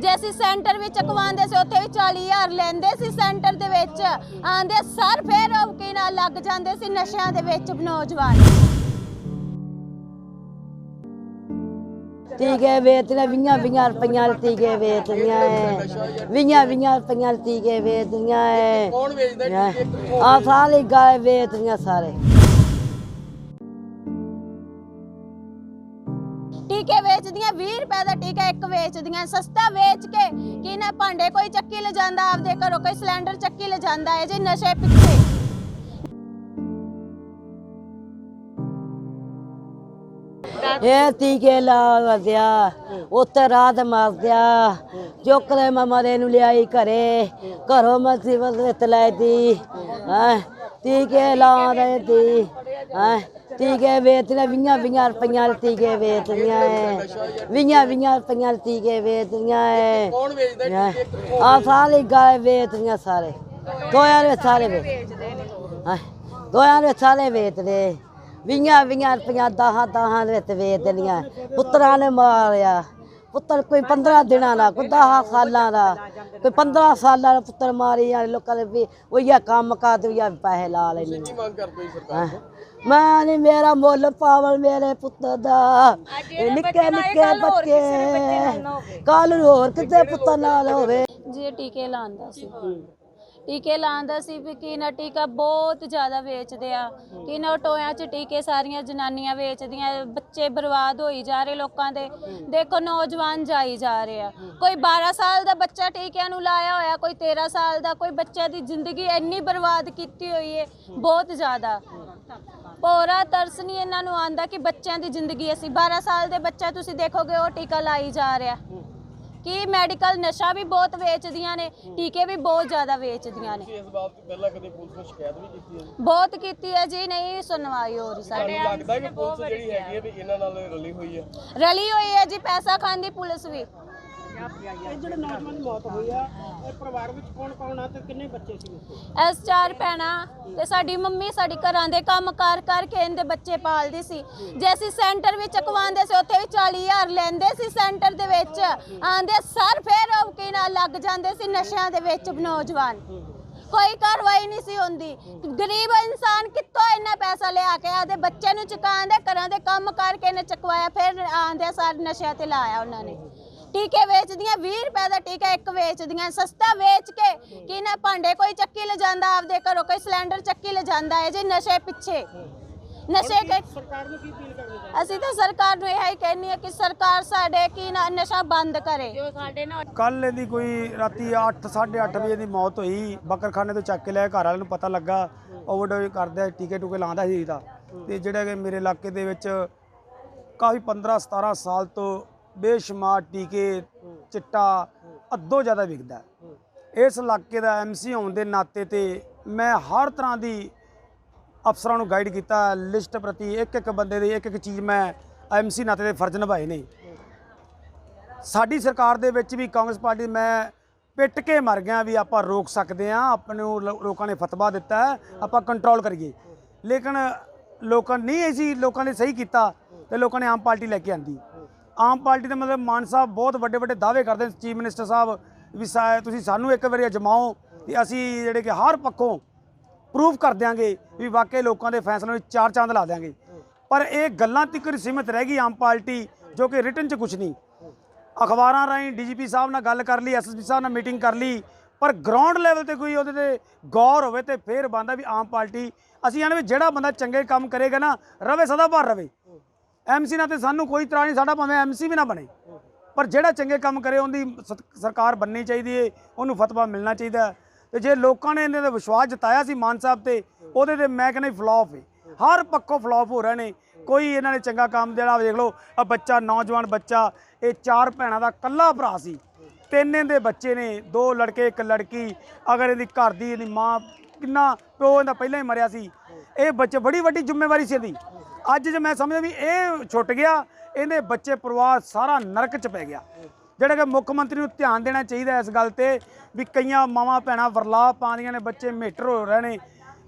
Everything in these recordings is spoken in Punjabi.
ਜੇ ਅਸੀਂ ਸੈਂਟਰ ਵਿੱਚ ਕਵਾਉਂਦੇ ਸੀ ਉੱਥੇ ਵੀ 40000 ਲੈਂਦੇ ਸੀ ਸੈਂਟਰ ਦੇ ਵਿੱਚ। ਆਂਦੇ ਸਰ ਫੇਰ ਉਹ ਕੀ ਨਾਲ ਲੱਗ ਜਾਂਦੇ ਸੀ ਨਸ਼ਿਆਂ ਦੇ ਵਿੱਚ ਨੌਜਵਾਨ। ਟੀਕੇ ਵੇਚਦੇ ਵੀਆਂ ਵੀਆਂ ਰੁਪਈਆਂ ਦੇ ਟੀਕੇ ਵੇਚਦੀਆਂ ਐ। ਵੀਆਂ ਵੀਆਂ ਰੁਪਈਆਂ ਦੇ ਟੀਕੇ ਵੇਚਦੀਆਂ ਐ। ਕੌਣ ਵੇਚਦਾ? ਆ ਸਾਰੇ ਗਾਏ ਵੇਚਦੀਆਂ ਸਾਰੇ। ਟੀਕੇ ਵੇਚਦੀਆਂ 20 ਰੁਪਏ ਦਾ ਟੀਕਾ ਇੱਕ ਵੇਚਦੀਆਂ, ਸਸਤਾ ਵੇਚ ਕੇ ਕੀ ਨਾ ਭਾਂਡੇ ਕੋਈ ਚੱਕੀ ਲੈ ਜਾਂਦਾ ਆਪਦੇ ਘਰੋਂ ਕੋਈ ਸਿਲੰਡਰ ਚੱਕੀ ਲੈ ਜਾਂਦਾ ਹੈ ਜੀ ਨਸ਼ੇ ਪਿੱਛੇ। ਇਹ ਟੀਕੇ ਲਾ ਦਿਆ ਉੱਤੇ ਰਾਤ ਮਾਰਦਿਆ ਚੁੱਕਲੇ ਮਮਰੇ ਨੂੰ ਲਿਆਈ ਘਰੇ, ਘਰੋਂ ਮੁਸੀਬਤ ਵਿੱਚ ਲੈ ਦੀ ਹੈ, ਟੀਕੇ ਲਾ ਰਹੇ ਦੀ ਹੈ। ਟੀਕੇ ਵੇਚਦੇ ਵੀਆਂ ਵੀਆਂ ਰੁਪਈਆਂ ਦੇ ਟੀਕੇ ਵੇਚਦੀਆਂ ਐ ਵੀਆਂ ਵੀਆਂ ਰੁਪਈਆਂ ਦੇ ਟੀਕੇ ਵੇਚਦੀਆਂ ਐ ਕੌਣ ਵੇਚਦਾ ਟੀਕੇ ਆ ਸਾਰੇ ਗਾਏ ਵੇਚਦੀਆਂ ਸਾਰੇ ਦੋਆਂ ਦੇ ਸਾਰੇ ਵੇਚਦੇ ਨੇ ਦੋਆਂ ਦੇ ਸਾਰੇ ਵੇਚਦੇ ਵੀਆਂ ਵੀਆਂ ਰੁਪਈਆਂ ਦਹਾਂ ਦਹਾਂ ਦੇ ਵਿੱਚ ਵੇਚਦੀਆਂ ਪੁੱਤਰਾਂ ਨੇ ਮਾਰਿਆ ਪੁੱਤਰ ਕੋਈ 15 ਦਿਨਾਂ ਦਾ ਕੋਈ 10 ਸਾਲਾਂ ਦਾ ਕੋਈ 15 ਸਾਲਾਂ ਦਾ ਪੁੱਤਰ ਮਾਰੀ ਜਾਂ ਲੋਕਾਂ ਦੇ ਵੀ ਉਹੀ ਕੰਮ ਕਾ ਤੇ ਉਹੀ ਪੈਸੇ ਲਾ ਲੈਣੀ ਕੀ ਮੰਗ ਕਰਦੇ ਹੋ ਸਰਕਾਰ ਹੈਂ। ਮੈਂ ਮੇਰਾ ਮੁੱਲ ਪਾਵਲ ਮੇਰੇ ਪੁੱਤ ਦਾ। ਇਹ ਨਿੱਕੇ ਨਿੱਕੇ ਬੱਚੇ ਕੱਲ ਨੂੰ ਹੋਰ ਕਿਤੇ ਪੁੱਤ ਨਾਲ ਹੋਵੇ। ਜੀ ਟੀਕੇ ਲਾਉਂਦਾ ਸੀ। ਟੀਕੇ ਲਾਉਂਦਾ ਸੀ ਵੀ ਕੀ ਨਾ ਟੀਕਾ ਬਹੁਤ ਜ਼ਿਆਦਾ ਵੇਚਦੇ ਆ। ਕੀ ਨਾ ਟੋਇਆਂ 'ਚ ਟੀਕੇ ਸਾਰੀਆਂ ਜਨਾਨੀਆਂ ਵੇਚਦੀਆਂ ਬੱਚੇ ਬਰਬਾਦ ਹੋਈ ਜਾ ਰਹੇ ਲੋਕਾਂ ਦੇ। ਦੇਖੋ ਨੌਜਵਾਨ ਜਾਈ ਜਾ ਰਹੇ ਆ। ਕੋਈ 12 ਸਾਲ ਦਾ ਬੱਚਾ ਟੀਕਿਆਂ ਨੂੰ ਲਾਇਆ ਹੋਇਆ ਕੋਈ 13 ਸਾਲ ਦਾ ਕੋਈ ਬੱਚੇ ਦੀ ਜ਼ਿੰਦਗੀ ਇੰਨੀ ਬਰਬਾਦ ਕੀਤੀ ਹੋਈ ਹੈ ਬਹੁਤ ਜ਼ਿਆਦਾ। ਪੋਰਾ ਤਰਸ ਨਹੀਂ ਇਹਨਾਂ ਨੂੰ ਆਂਦਾ ਕਿ ਬੱਚਿਆਂ ਦੀ ਜ਼ਿੰਦਗੀ ਅਸੀਂ 12 ਸਾਲ ਦੇ ਬੱਚਾ ਤੁਸੀਂ ਦੇਖੋਗੇ ਉਹ ਟੀਕਾ ਲਾਈ ਜਾ ਰਿਹਾ। ਕਿ ਮੈਡੀਕਲ ਨਸ਼ਾ ਵੀ ਬਹੁਤ ਵੇਚਦੀਆਂ ਨੇ ਟੀਕੇ ਵੀ ਬਹੁਤ ਜ਼ਿਆਦਾ ਵੇਚਦੀਆਂ ਨੇ। ਇਸ ਬਾਬਤ ਪਹਿਲਾਂ ਕਦੇ ਪੁਲਿਸ ਨੂੰ ਸ਼ਿਕਾਇਤ ਵੀ ਕੀਤੀ ਹੈ? ਬਹੁਤ ਕੀਤੀ ਹੈ ਜੀ ਨਹੀਂ ਸੁਣਵਾਈ ਹੋ ਰਹੀ ਸਾਡੇ ਤੁਹਾਨੂੰ ਲੱਗਦਾ ਕਿ ਪੁਲਿਸ ਜਿਹੜੀ ਹੈਗੀ ਹੈ ਵੀ ਇਹਨਾਂ ਨਾਲ ਰਲੀ ਹੋਈ ਹੈ? ਰਲੀ ਹੋਈ ਹੈ ਜੀ ਪੈਸਾ ਖਾਂਦੀ ਪੁਲਿਸ ਵੀ। ਇਹ ਜਿਹੜੇ ਨੌਜਵਾਨ ਦੀ ਮੌਤ ਹੋਈ ਆ, ਇਹ ਪਰਿਵਾਰ ਵਿੱਚ ਕੌਣ ਕੌਣ ਆ ਤੇ ਕਿੰਨੇ ਬੱਚੇ ਸੀ ਉਸ ਐਸ ਚਾਰ ਭੈਣਾਂ ਤੇ ਸਾਡੀ ਮੰਮੀ ਸਾਡੀ ਘਰਾਂ ਦੇ ਕੰਮ ਕਾਰ ਕਰਕੇ ਇਹਦੇ ਬੱਚੇ ਪਾਲਦੀ ਸੀ। ਜੇ ਅਸੀਂ ਸੈਂਟਰ ਵਿੱਚ ਕਵਾਉਂਦੇ ਸੀ, ਉੱਥੇ ਵੀ 40000 ਲੈਂਦੇ ਸੀ ਸੈਂਟਰ ਦੇ ਵਿੱਚ। ਆਂਦੇ ਸਰ ਫੇਰ ਉਹ ਕੀ ਨਾਲ ਲੱਗ ਜਾਂਦੇ ਸੀ ਨਸ਼ਿਆਂ ਦੇ ਵਿੱਚ ਨੌਜਵਾਨ। ਕੋਈ ਕਾਰਵਾਈ ਨਹੀਂ ਸੀ ਹੁੰਦੀ। ਗਰੀਬ ਇਨਸਾਨ ਕਿੱਥੋਂ ਇੰਨਾ ਪੈਸਾ ਲਿਆ ਕੇ ਆਦੇ ਬੱਚੇ ਨੂੰ ਚੁਕਾਉਂਦੇ, ਘਰਾਂ ਦੇ ਕੰਮ ਕਰਕੇ ਨੇ ਚੁਕਵਾਇਆ, ਫਿਰ ਆਂਦੇ ਸਾਰੇ ਨਸ਼ਿਆਂ ਤੇ ਲਾਇਆ ਉਹਨਾਂ ਨੇ। ਟੀਕੇ ਵੇਚਦੀਆਂ 20 ਰੁਪਏ ਦਾ ਟੀਕਾ ਇੱਕ ਵੇਚਦੀਆਂ ਸਸਤਾ ਵੇਚ ਕੇ ਕੀ ਨਾ ਭਾਂਡੇ ਕੋਈ ਚੱਕੀ ਲੈ ਜਾਂਦਾ ਆਪਦੇ ਘਰੋਂ ਕੋਈ ਸਿਲੰਡਰ ਚੱਕੀ ਲੈ ਜਾਂਦਾ ਹੈ ਜੀ ਨਸ਼ੇ ਪਿੱਛੇ। ਨਸ਼ੇ ਕੇ ਸਰਕਾਰ ਨੂੰ ਕੀ ਅਪੀਲ ਕਰਨੀ ਅਸੀਂ ਤਾਂ ਸਰਕਾਰ ਨੂੰ ਇਹ ਹੀ ਕਹਿੰਨੀ ਹੈ ਕਿ ਸਰਕਾਰ ਸਾਡੇ ਕੀ ਨਾ ਨਸ਼ਾ ਬੰਦ ਕਰੇ। ਕੱਲ ਇਹਦੀ ਕੋਈ ਰਾਤੀ 8 8:30 ਵਜੇ ਦੀ ਮੌਤ ਹੋਈ ਬੱਕਰਖਾਨੇ ਤੋਂ ਚੱਕ ਕੇ ਲਿਆ ਘਰ ਵਾਲਿਆਂ ਨੂੰ ਪਤਾ ਲੱਗਾ ਓਵਰਡੋਜ਼ ਕਰਦਾ ਟੀਕੇ ਟੂਕੇ ਲਾਉਂਦਾ ਸੀ ਤਾਂ। ਤੇ ਜਿਹੜਾ ਕਿ ਮੇਰੇ ਇਲਾਕੇ ਦੇ ਵਿੱਚ ਕਾਫੀ 15 17 ਸਾਲ ਤੋਂ ਬੇਸ਼ੁਮਾਰ ਟੀਕੇ, ਚਿੱਟਾ ਅੱਧੋ ਜ਼ਿਆਦਾ ਵਿਕਦਾ ਇਸ ਇਲਾਕੇ ਦਾ ਐਮਸੀ ਹੋਣ ਦੇ ਨਾਤੇ ਤੇ ਮੈਂ ਹਰ ਤਰ੍ਹਾਂ ਦੀ ਅਫਸਰਾਂ ਨੂੰ ਗਾਈਡ ਕੀਤਾ ਲਿਸਟ ਪ੍ਰਤੀ ਇੱਕ ਇੱਕ ਬੰਦੇ ਦੀ ਇੱਕ ਇੱਕ ਚੀਜ਼ ਮੈਂ ਐਮਸੀ ਨਾਤੇ ਦੇ ਫਰਜ਼ ਨਿਭਾਏ ਨੇ। ਸਾਡੀ ਸਰਕਾਰ ਦੇ ਵਿੱਚ ਵੀ ਕਾਂਗਰਸ ਪਾਰਟੀ ਮੈਂ ਪਿੱਟ ਕੇ ਮਰ ਗਿਆ ਵੀ ਆਪਾਂ ਰੋਕ ਸਕਦੇ ਆ ਆਪਣੇ ਨੂੰ ਲੋਕਾਂ ਨੇ ਫਤਵਾ ਦਿੱਤਾ ਆਪਾਂ ਕੰਟਰੋਲ ਕਰੀਏ। ਲੇਕਿਨ ਲੋਕਾਂ ਨਹੀਂ ਅਸੀਂ ਲੋਕਾਂ ਨੇ ਸਹੀ ਕੀਤਾ ਤੇ ਲੋਕਾਂ ਨੇ ਆਮ ਪਾਰਟੀ ਲੈ ਕੇ ਆਂਦੀ। ਆਮ ਪਾਰਟੀ ਦੇ ਮਤਲਬ ਮਾਨ ਸਾਹਿਬ ਬਹੁਤ ਵੱਡੇ ਵੱਡੇ ਦਾਅਵੇ ਕਰਦੇ ਨੇ ਚੀਫ ਮਿਨਿਸਟਰ ਸਾਹਿਬ ਵੀ ਸਾ- ਤੁਸੀਂ ਸਾਨੂੰ ਇੱਕ ਵਾਰੀ ਅਜਮਾਓ ਤੇ ਅਸੀਂ ਜਿਹੜੇ ਕਿ ਹਰ ਪੱਖੋਂ ਪ੍ਰੂਫ ਕਰ ਦਿਆਂਗੇ ਵੀ ਵਾਕਈ ਲੋਕਾਂ ਦੇ ਫੈਸਲਿਆਂ ਵਿੱਚ ਚਾਰ ਚੰਦ ਲਾ ਦਿਆਂਗੇ। ਪਰ ਇਹ ਗੱਲਾਂ ਤੱਕ ਸੀਮਿਤ ਰਹਿ ਗਈ ਆਮ ਪਾਰਟੀ, ਜੋ ਕਿ ਰਿਟਨ 'ਚ ਕੁਝ ਨਹੀਂ। ਅਖਬਾਰਾਂ ਰਾਹੀਂ ਡੀਜੀਪੀ ਸਾਹਿਬ ਨਾਲ ਗੱਲ ਕਰ ਲਈ ਐਸਐਸਪੀ ਸਾਹਿਬ ਨਾਲ ਮੀਟਿੰਗ ਕਰ ਲਈ, ਪਰ ਗਰਾਊਂਡ ਲੈਵਲ ਤੇ ਕੋਈ ਉਹਦੇ ਤੇ ਗੌਰ ਹੋਵੇ ਤੇ ਫੇਰ ਬੰਦਾ ਵੀ ਆਮ ਪਾਰਟੀ, ਅਸੀਂ ਆਨੇ ਵੀ ਜਿਹੜਾ ਬੰਦਾ ਚੰਗੇ ਕੰਮ ਕਰੇਗਾ ਨਾ, ਰਵੇ ਸਦਾ ਭਰ ਰਵੇ। ਐਮਸੀ ਨਾਲ ਤੇ ਸਾਨੂੰ ਕੋਈ ਤਰ੍ਹਾਂ ਨਹੀਂ, ਸਾਡਾ ਭਾਵੇਂ ਐਮਸੀ ਵੀ ਨਾ ਬਣੇ। ਪਰ ਜਿਹੜਾ ਚੰਗੇ ਕੰਮ ਕਰੇ, ਉਹਦੀ ਸਤ- ਸਰਕਾਰ ਬਣਨੀ ਚਾਹੀਦੀ ਏ, ਉਹਨੂੰ ਫਤਵਾ ਮਿਲਣਾ ਚਾਹੀਦਾ ਹੈ। ਤੇ ਜੇ ਲੋਕਾਂ ਨੇ ਇਹਨਾਂ ਤੇ ਵਿਸ਼ਵਾਸ ਜਤਾਇਆ ਸੀ ਮਾਨ ਸਾਹਿਬ ਤੇ, ਉਹਦੇ ਤੇ ਮੈਂ ਕਹਿੰਦਾ ਫਲॉप ਏ। ਹਰ ਪੱਖੋਂ ਫਲॉप ਹੋ ਰਹੇ ਨੇ। ਕੋਈ ਇਹਨਾਂ ਨੇ ਚੰਗਾ ਕੰਮ ਜਿਹੜਾ ਦੇਖ ਲਓ, ਆ ਬੱਚਾ, ਨੌਜਵਾਨ ਬੱਚਾ, ਇਹ ਚਾਰ ਭੈਣਾਂ ਦਾ ਕੱਲਾ ਭਰਾ ਸੀ। ਤਿੰਨ ਇਹਦੇ ਬੱਚੇ ਨੇ, ਦੋ ਲੜਕੇ, ਇੱਕ ਲੜਕੀ। ਅਗਰ ਇਹਦੀ ਘਰ ਦੀ, ਇਹਦੀ ਮਾਂ, ਕਿੰਨਾ ਪਿਓ ਇਹਦਾ ਪਹਿਲਾਂ ਹੀ ਮਰਿਆ ਸੀ। ਇਹ ਬੱਚੇ ਬੜੀ ਵੱਡੀ ਜ਼ਿੰਮੇਵਾਰੀ ਸੀ ਇਹਦੀ। ਅੱਜ ਜੇ ਮੈਂ ਸਮਝਦਾ ਵੀ ਇਹ ਛੁੱਟ ਗਿਆ, ਇਹਦੇ ਬੱਚੇ ਪਰਿਵਾਰ ਸਾਰਾ ਨਰਕ ਚ ਪੈ ਗਿਆ। ਜਿਹੜਾ ਕਿ ਮੁੱਖ ਮੰਤਰੀ ਨੂੰ ਧਿਆਨ ਦੇਣਾ ਚਾਹੀਦਾ ਇਸ ਗੱਲ ਤੇ ਵੀ ਕਈਆਂ ਮਾਵਾਂ ਭੈਣਾਂ ਵਰਲਾ ਪਾਉਂਦੀਆਂ ਨੇ, ਬੱਚੇ ਮੇਟਰ ਹੋ ਰਹੇ ਨੇ।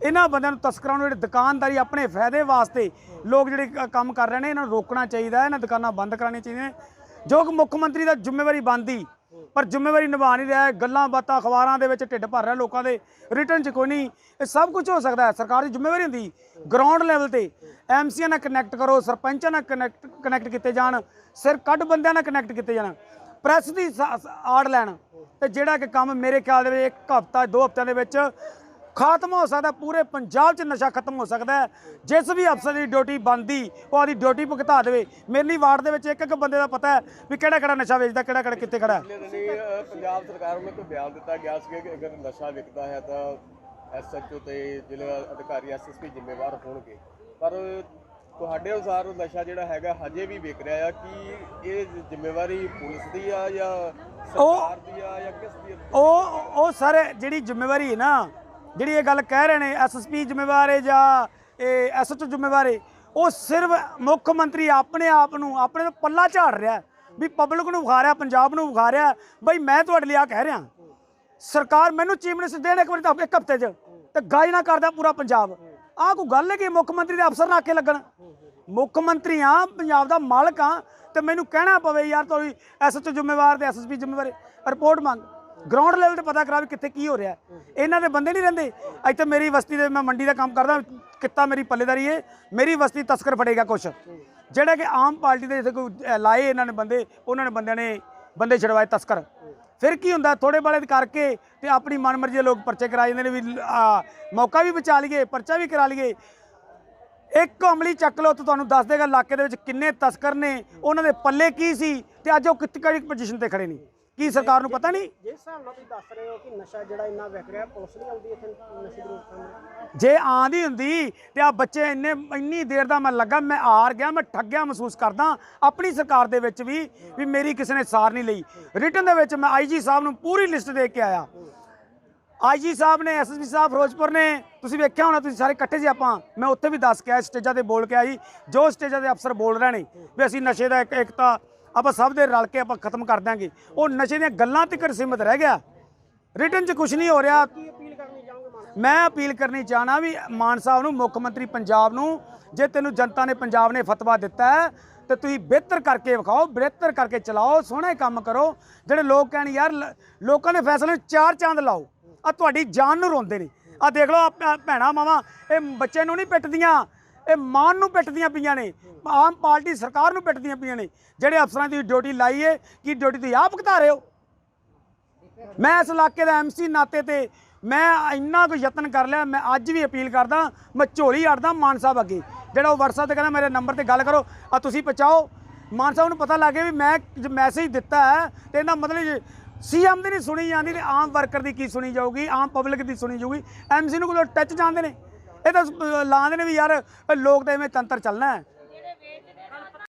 ਇਹਨਾਂ ਬੰਦਿਆਂ ਨੂੰ ਤਸਕਰਾਂ ਨੂੰ ਜਿਹੜੇ ਦੁਕਾਨਦਾਰੀ ਆਪਣੇ ਫਾਇਦੇ ਵਾਸਤੇ ਲੋਕ ਜਿਹੜੇ ਕੰਮ ਕਰ ਰਹੇ ਨੇ, ਇਹਨਾਂ ਨੂੰ ਰੋਕਣਾ ਚਾਹੀਦਾ ਇਹਨਾਂ ਦੁਕਾਨਾਂ ਬੰਦ ਕਰਾਉਣੀਆਂ ਚਾਹੀਦੀਆਂ ਨੇ। ਜੋ ਕਿ ਮੁੱਖ ਮੰਤਰੀ ਦਾ ਜ਼ਿੰਮੇਵਾਰੀ ਬਣਦੀ ਪਰ ਜ਼ਿੰਮੇਵਾਰੀ ਨਿਭਾ ਨਹੀਂ ਰਿਹਾ, ਗੱਲਾਂ ਬਾਤਾਂ ਅਖਬਾਰਾਂ ਦੇ ਵਿੱਚ ਢਿੱਡ ਭਰ ਰਿਹਾ ਲੋਕਾਂ ਦੇ ਰਿਟਰਨ 'ਚ ਕੋਈ ਨਹੀਂ, ਇਹ ਸਭ ਕੁਝ ਹੋ ਸਕਦਾ ਹੈ, ਸਰਕਾਰ ਦੀ ਜ਼ਿੰਮੇਵਾਰੀ ਹੁੰਦੀ ਗਰਾਊਂਡ ਲੈਵਲ ਤੇ ਐਮਸੀਆਂ ਨਾਲ ਕਨੈਕਟ ਕਰੋ, ਸਰਪੰਚਾਂ ਨਾਲ ਕਨੈਕਟ ਕਨੈਕਟ ਕੀਤੇ ਜਾਣ, ਸਿਰ ਕੱਢ ਬੰਦਿਆਂ ਨਾਲ ਕਨੈਕਟ ਕੀਤੇ ਜਾਣ ਪ੍ਰੈਸ ਦੀ ਆੜ ਲੈਣ, ਤੇ ਜਿਹੜਾ ਕਿ ਕੰਮ ਮੇਰੇ ਖਿਆਲ ਦੇ ਵਿੱਚ ਇੱਕ ਹਫ਼ਤਾ, ਦੋ ਹਫ਼ਤਿਆਂ ਦੇ ਵਿੱਚ ਖਾਤਮ ਹੋ ਸਕਦਾ ਪੂਰੇ ਪੰਜਾਬ 'ਚ ਨਸ਼ਾ ਖਤਮ ਹੋ ਸਕਦਾ। ਜਿਸ ਵੀ ਅਫਸਰ ਦੀ ਡਿਊਟੀ ਬੰਦੀ ਉਹ ਆਦੀ ਡਿਊਟੀ ਭੁਗਤਾ ਦੇਵੇ ਮੇਰੀ ਵਾਰਡ ਦੇ ਵਿੱਚ ਇੱਕ ਇੱਕ ਬੰਦੇ ਦਾ ਪਤਾ ਹੈ ਵੀ ਕਿਹੜਾ ਕਿਹੜਾ ਨਸ਼ਾ ਵੇਚਦਾ ਕਿਹੜਾ ਕਿਹੜਾ ਕਿੱਥੇ ਖੜਾ ਹੈ ਪਿਛਲੇ ਦਿਨੀ ਅ, ਪੰਜਾਬ ਸਰਕਾਰ ਵੱਲੋਂ ਕੋਈ ਬਿਆਨ ਦਿੱਤਾ ਗਿਆ ਸੀ ਕਿ ਅਗਰ ਨਸ਼ਾ ਵਿਕਦਾ ਹੈ ਤਾਂ ਐਸਐਚਓ ਤੇ ਜ਼ਿਲ੍ਹਾ ਅਧਿਕਾਰੀ ਐਸਐਸਪੀ ਜ਼ਿੰਮੇਵਾਰ ਹੋਣਗੇ ਪਰ ਤੁਹਾਡੇ ਅਨੁਸਾਰ ਨਸ਼ਾ ਜਿਹੜਾ ਹੈਗਾ ਹਜੇ ਵੀ ਵਿਕ ਰਿਹਾ ਆ ਕਿ ਇਹ ਜ਼ਿੰਮੇਵਾਰੀ ਪੁਲਿਸ ਦੀ ਆ ਜਾਂ ਸਰਕਾਰ ਦੀ ਆ ਜਾਂ ਕਿਸ ਦੀ? ਉਹ ਉਹ ਸਰ ਜਿਹੜੀ ਜ਼ਿੰਮੇਵਾਰੀ ਹੈ ਨਾ ਜਿਹੜੀ ਇਹ ਗੱਲ ਕਹਿ ਰਹੇ ਨੇ ਐਸਐਸਪੀ ਜ਼ਿੰਮੇਵਾਰ ਹੈ ਜਾਂ ਇਹ ਐਸਐਚਓ ਜ਼ਿੰਮੇਵਾਰ ਹੈ, ਉਹ ਸਿਰਫ ਮੁੱਖ ਮੰਤਰੀ ਆਪਣੇ ਆਪ ਨੂੰ, ਆਪਣੇ ਤੋਂ ਪੱਲਾ ਝਾੜ ਰਿਹਾ ਵੀ ਪਬਲਿਕ ਨੂੰ ਵਿਖਾ ਰਿਹਾ, ਪੰਜਾਬ ਨੂੰ ਵਿਖਾ ਰਿਹਾ। ਬਈ ਮੈਂ ਤੁਹਾਡੇ ਲਈ ਆ ਕਹਿ ਰਿਹਾ। ਸਰਕਾਰ ਮੈਨੂੰ ਚੀਫ ਮਿਨਿਸਟਰ ਦੇਣ ਇੱਕ ਵਾਰੀ ਤਾਂ ਇੱਕ ਹਫ਼ਤੇ 'ਚ ਤੇ ਗਾਈ ਨਾ ਕਰਦਾ ਪੂਰਾ ਪੰਜਾਬ। ਆਹ ਕੋਈ ਗੱਲ ਹੈ ਕਿ ਮੁੱਖ ਮੰਤਰੀ ਦੇ ਅਫਸਰ ਨਾ ਆਕੇ ਲੱਗਣ? ਮੁੱਖ ਮੰਤਰੀ ਆ ਪੰਜਾਬ ਦਾ ਮਾਲਕ ਆ ਤੇ ਮੈਨੂੰ ਕਹਿਣਾ ਪਵੇ ਯਾਰ ਤੁਹਾਡੀ ਐਸਐਚਓ ਜ਼ਿੰਮੇਵਾਰ ਤੇ ਐਸਐਸਪੀ ਜ਼ਿੰਮੇਵਾਰ ਰਿਪੋਰਟ ਮੰਗ। ਗਰਾਊਂਡ ਲੈਵਲ ਤੇ ਪਤਾ ਕਰਾ ਵੀ ਕਿੱਥੇ ਕੀ ਹੋ ਰਿਹਾ ਇਹਨਾਂ ਦੇ ਬੰਦੇ ਨਹੀਂ ਰਹਿੰਦੇ। ਇੱਥੇ ਮੇਰੀ ਬਸਤੀ ਦੇ ਮੈਂ ਮੰਡੀ ਦਾ ਕੰਮ ਕਰਦਾ ਕਿੱਤਾ ਮੇਰੀ ਪੱਲੇਦਾਰੀ ਹੈ ਮੇਰੀ ਬਸਤੀ ਤਸਕਰ ਫੜੇਗਾ ਕੁਛ। ਜਿਹੜਾ ਕਿ ਆਮ ਪਾਰਟੀ ਦੇ ਜਿੱਥੇ ਕੋਈ ਲਾਏ ਇਹਨਾਂ ਨੇ ਬੰਦੇ ਉਹਨਾਂ ਨੇ ਬੰਦਿਆਂ ਨੇ ਬੰਦੇ ਛਡਵਾਏ ਤਸਕਰ। ਫਿਰ ਕੀ ਹੁੰਦਾ? ਥੋੜੇ ਬਾਲੇ ਕਰਕੇ ਤੇ ਆਪਣੀ ਮਨਮਰਜ਼ੀ ਦੇ ਲੋਕ ਪਰਚੇ ਕਰਾ ਜਾਂਦੇ ਨੇ ਵੀ ਮੌਕਾ ਵੀ ਬਚਾ ਲਈਏ ਪਰਚਾ ਵੀ ਕਰਾ ਲਈਏ। ਇੱਕ ਅਮਲੀ ਚੱਕ ਲਓ ਤਾਂ ਤੁਹਾਨੂੰ ਦੱਸ ਦੇਗਾ ਇਲਾਕੇ ਦੇ ਵਿੱਚ ਕਿੰਨੇ ਤਸਕਰ ਨੇ ਉਹਨਾਂ ਦੇ ਪੱਲੇ ਕੀ ਸੀ ਤੇ ਅੱਜ ਉਹ ਕਿੱਥੇ ਕਿਹੜੀ ਪੋਜੀਸ਼ਨ ਤੇ ਖੜੇ ਨੇ। ਕੀ ਸਰਕਾਰ ਨੂੰ ਪਤਾ ਨਹੀਂ? ਜਿਸ ਹਿਸਾਬ ਨਾਲ ਤੁਸੀਂ ਦੱਸ ਰਹੇ ਹੋ ਕਿ ਨਸ਼ਾ ਜਿਹੜਾ ਇੰਨਾ ਵਿਕ ਰਿਹਾ ਪੁਲਿਸ ਨਹੀਂ ਆਉਂਦੀ ਇੱਥੇ ਨਸ਼ੇ ਦੀ ਰੋਕਥਾਮ ਲਈ ਜੇ ਆਂਦੀ ਹੁੰਦੀ ਤੇ ਆ ਬੱਚੇ ਇੰਨੇ ਇੰਨੀ ਦੇਰ ਦਾ ਮੈਂ ਲੱਗਾ ਮੈਂ ਹਾਰ ਗਿਆ ਮੈਂ ਠੱਗਿਆ ਮਹਿਸੂਸ ਕਰਦਾ ਆਪਣੀ ਸਰਕਾਰ ਦੇ ਵਿੱਚ ਵੀ ਵੀ ਮੇਰੀ ਕਿਸੇ ਨੇ ਸਾਰ ਨਹੀਂ ਲਈ। ਰਿਟਨ ਦੇ ਵਿੱਚ ਮੈਂ ਆਈਜੀ ਸਾਹਿਬ ਨੂੰ ਪੂਰੀ ਲਿਸਟ ਦੇ ਕੇ ਆਇਆ। ਆਈਜੀ ਸਾਹਿਬ ਨੇ ਐਸਐਸਪੀ ਸਾਹਿਬ ਫਿਰੋਜ਼ਪੁਰ ਨੇ ਤੁਸੀਂ ਵੇਖਿਆ ਹੋਣਾ ਤੁਸੀਂ ਸਾਰੇ ਇਕੱਠੇ ਸੀ ਆਪਾਂ। ਮੈਂ ਉੱਥੇ ਵੀ ਦੱਸ ਕੇ ਆਇਆ ਸਟੇਜਾਂ ਤੇ ਬੋਲ ਕੇ ਆਈ। ਜੋ ਸਟੇਜਾਂ ਦੇ ਅਫਸਰ ਬੋਲ ਰਹੇ ਨੇ ਵੀ ਅਸੀਂ ਨਸ਼ੇ ਦਾ ਇੱਕ ਇੱਕ ਤਾਂ ਆਪਾਂ ਸਭ ਦੇ ਰਲ ਕੇ ਆਪਾਂ ਖਤਮ ਕਰ ਦਾਂਗੇ ਉਹ ਨਸ਼ੇ ਦੀਆਂ ਗੱਲਾਂ ਤੱਕ ਸੀਮਤ ਰਹਿ ਗਿਆ। ਰਿਟਨ 'ਚ ਕੁਝ ਨਹੀਂ ਹੋ ਰਿਹਾ। ਕੀ ਮੈਂ ਅਪੀਲ ਕਰਨੀ ਚਾਹਨਾ ਵੀ ਮਾਨ ਸਾਹਿਬ ਨੂੰ, ਮੁੱਖ ਮੰਤਰੀ ਪੰਜਾਬ ਨੂੰ, ਜੇ ਤੈਨੂੰ ਜਨਤਾ ਨੇ ਪੰਜਾਬ ਨੇ ਫਤਵਾ ਦਿੱਤਾ ਹੈ, ਤੇ ਤੁਸੀਂ ਬਿਹਤਰ ਕਰਕੇ ਵਿਖਾਓ, ਬਿਹਤਰ ਕਰਕੇ ਚਲਾਓ, ਸੋਹਣੇ ਕੰਮ ਕਰੋ। ਜਿਹੜੇ ਲੋਕ ਕਹਿਣ, ਯਾਰ, ਲ- ਲੋਕਾਂ ਦੇ ਫੈਸਲੇ ਚਾਰ ਚਾਂਦ ਲਾਓ। ਆ ਤੁਹਾਡੀ ਜਾਨ ਨੂੰ ਰੋਂਦੇ ਨੇ। ਆ ਦੇਖ ਲਓ, ਆਹ ਭੈਣਾ ਮਾਵਾ, ਇਹ ਬੱਚੇ ਨੂੰ ਨਹੀਂ ਪਿੱਟਦੀਆਂ। ਇਹ ਮਾਂ ਨੂੰ ਪਿੱਟਦੀਆਂ ਪਈਆਂ ਨੇ। ਆਮ ਪਾਰਟੀ ਸਰਕਾਰ ਨੂੰ ਪਿੱਟਦੀਆਂ ਪਈਆਂ ਨੇ। ਜਿਹੜੇ ਅਫਸਰਾਂ ਦੀ ਡਿਊਟੀ ਲਾਈ ਏ, ਕੀ ਡਿਊਟੀ ਤੁਸੀਂ ਆਪ ਘਤਾ ਰਹੇ ਹੋ? ਮੈਂ ਇਸ ਇਲਾਕੇ ਦਾ ਐਮਸੀ ਨਾਤੇ ਤੇ ਮੈਂ ਇੰਨਾ ਕੁ ਯਤਨ ਕਰ ਲਿਆ, ਮੈਂ ਅੱਜ ਵੀ ਅਪੀਲ ਕਰਦਾ, ਮੈਂ ਝੋਲੀ ਅੜਦਾ ਮਾਨ ਸਾਹਿਬ ਅੱਗੇ। ਜਿਹੜਾ ਉਹ ਵਟਸਐਪ ਤੇ ਕਹਿੰਦਾ ਮੇਰੇ ਨੰਬਰ ਤੇ ਗੱਲ ਕਰੋ ਆ ਤੁਸੀਂ ਪਹੁੰਚਾਓ। ਮਾਨ ਸਾਹਿਬ ਨੂੰ ਪਤਾ ਲੱਗ ਗਿਆ ਵੀ ਮੈਂ ਮੈਸੇਜ ਦਿੱਤਾ ਹੈ ਤੇ ਇਹਦਾ ਮਤਲਬ ਸੀਐਮ ਦੀ ਨਹੀਂ ਸੁਣੀ ਜਾਂਦੀ ਤੇ ਆਮ ਵਰਕਰ ਦੀ ਕੀ ਸੁਣੀ ਜਾਊਗੀ, ਆਮ ਪਬਲਿਕ ਦੀ ਸੁਣੀ ਜਾਊਗੀ। ਐਮਸੀ ਨੂੰ ਕੋਲ ਟੱਚ ਜਾਂਦੇ ਨੇ। ਇਹ ਤਾਂ ਲਾਉਂਦੇ ਨੇ ਵੀ ਯਾਰ ਲੋਕ ਤਾਂ ਐਵੇਂ ਤੰਤਰ ਚੱਲਣਾ ਹੈ।